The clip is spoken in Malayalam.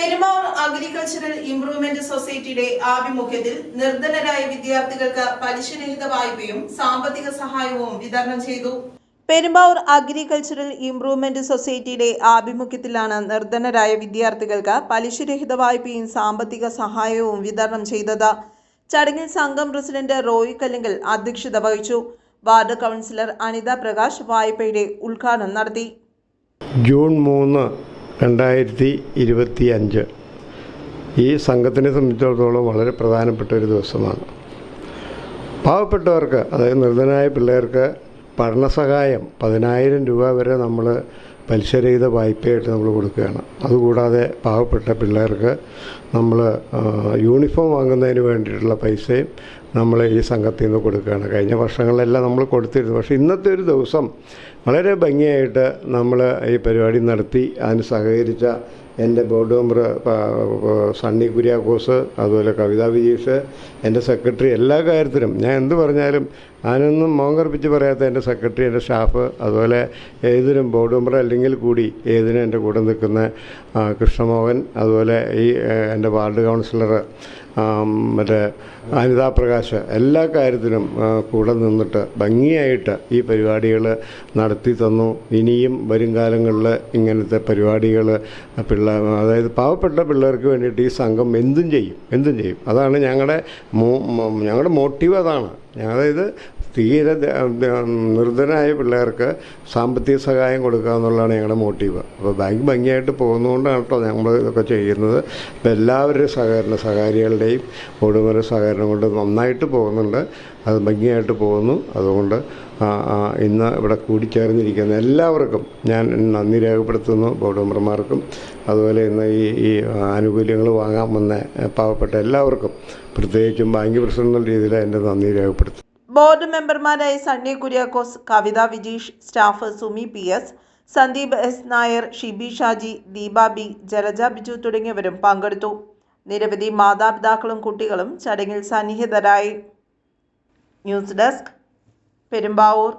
പെരുമാവൂർ അഗ്രികൾച്ചറൽ ഇംപ്രൂവ്മെന്റ് സൊസൈറ്റിയുടെ ആഭിമുഖ്യത്തിൽ നിർധനരായ വിദ്യാർത്ഥികൾക്ക് പലിശരഹിത വായ്പയും സാമ്പത്തിക സഹായവും വിതരണം ചെയ്തു. പെരുമ്പാവൂർ അഗ്രികൾച്ചറൽ ഇംപ്രൂവ്മെന്റ് സൊസൈറ്റിയുടെ ആഭിമുഖ്യത്തിലാണ് നിർധനരായ വിദ്യാർത്ഥികൾക്ക് പലിശരഹിത വായ്പയും സാമ്പത്തിക സഹായവും വിതരണം ചെയ്തത്. ചടങ്ങിൽ സംഘം പ്രസിഡന്റ് റോയി കല്ലിങ്കൽ അധ്യക്ഷത വഹിച്ചു. വാർഡ് കൗൺസിലർ അനിത പ്രകാശ് വായ്പയുടെ ഉദ്ഘാടനം നടത്തി. ജൂൺ മൂന്ന് രണ്ടായിരത്തി ഇരുപത്തി അഞ്ച് ഈ സംഘത്തിനെ സംബന്ധിച്ചിടത്തോളം വളരെ പ്രധാനപ്പെട്ട ഒരു ദിവസമാണ്. പാവപ്പെട്ടവർക്ക് അതായത് നിർധനായ പിള്ളേർക്ക് പഠനസഹായം പതിനായിരം രൂപ വരെ നമ്മൾ പലിശരഹിത വായ്പയായിട്ട് നമ്മൾ കൊടുക്കുകയാണ്. അതുകൂടാതെ പാവപ്പെട്ട പിള്ളേർക്ക് നമ്മൾ യൂണിഫോം വാങ്ങുന്നതിന് വേണ്ടിയിട്ടുള്ള പൈസയും നമ്മൾ ഈ സംഘത്തിൽ നിന്ന് കൊടുക്കുകയാണ്. കഴിഞ്ഞ വർഷങ്ങളിലെല്ലാം നമ്മൾ കൊടുത്തിരുന്നു. പക്ഷേ ഇന്നത്തെ ഒരു ദിവസം വളരെ ഭംഗിയായിട്ട് നമ്മൾ ഈ പരിപാടി നടത്തി. അതിന് സഹകരിച്ച എന്റെ ബോർഡ് മെമ്പർ സണ്ണി കുര്യാക്കോസ് അതുപോലെ കവിതാ വിജീഷ് എന്റെ സെക്രട്ടറി എല്ലാ കാര്യത്തിലും. ഞാൻ എന്ത് പറഞ്ഞാലും ഞാനൊന്നും മോൻ കർപ്പിച്ച് പറയാത്ത എന്റെ സെക്രട്ടറി എന്റെ സ്റ്റാഫ് അതുപോലെ ഏതിനും ബോർഡ് മെമ്പർ അല്ലെങ്കിൽ കൂടി ഏതിനും എന്റെ കൂടെ നിൽക്കുന്ന കൃഷ്ണമോഹൻ അതുപോലെ ഈ എന്റെ വാർഡ് കൗൺസിലർ മറ്റേ അനിതാ പ്രകാശ് എല്ലാ കാര്യത്തിനും കൂടെ നിന്നിട്ട് ഭംഗിയായിട്ട് ഈ പരിപാടികൾ നടത്തി തന്നു. ഇനിയും വരും കാലങ്ങളിൽ ഇങ്ങനത്തെ പരിപാടികൾ അതായത് പാവപ്പെട്ട പിള്ളേർക്ക് വേണ്ടിയിട്ട് ഈ സംഘം എന്തും ചെയ്യും എന്തും ചെയ്യും. അതാണ് ഞങ്ങളുടെ ഞങ്ങളുടെ മോട്ടീവ് അതാണ്. അതായത് തീരെ നിർധനായ പിള്ളേർക്ക് സാമ്പത്തിക സഹായം കൊടുക്കുക എന്നുള്ളതാണ് ഞങ്ങളുടെ മോട്ടീവ്. അപ്പോൾ ബാങ്ക് ഭംഗിയായിട്ട് പോകുന്നതുകൊണ്ടാണ് കേട്ടോ ഞങ്ങൾ ഇതൊക്കെ ചെയ്യുന്നത്. അപ്പോൾ എല്ലാവരുടെയും സഹകരണ സഹകാരികളുടെയും ഓടുമര സഹകരണം കൊണ്ട് നന്നായിട്ട് പോകുന്നുണ്ട്. അത് ഭംഗിയായിട്ട് പോകുന്നു. അതുകൊണ്ട് ഇന്ന് ഇവിടെ കൂടിച്ചേർന്നിരിക്കുന്ന എല്ലാവർക്കും ഞാൻ നന്ദി രേഖപ്പെടുത്തുന്നു ബോർഡ് മെമ്പർമാർക്കും അതുപോലെ ഇന്ന് ഈ ഈ ആനുകൂല്യങ്ങൾ വാങ്ങാൻ വന്ന പാവപ്പെട്ട എല്ലാവർക്കും പ്രത്യേകിച്ചും ബാങ്ക് പ്രസിഡന്റ് രീതിയിൽ എന്റെ നന്ദി രേഖപ്പെടുത്തുന്നു. ബോർഡ് മെമ്പർമാരായ Sunny Kuriakose Kavitha Vijeesh staff Sumi P S Sandeep S Nair Shibi Shaji Deepa B Jalaja Biju തുടങ്ങിയവരും പങ്കെടുത്തു. നിരവധി മാതാപിതാക്കളും കുട്ടികളും ചടങ്ങിൽ സന്നിഹിതരായി. News desk Perumbavoor.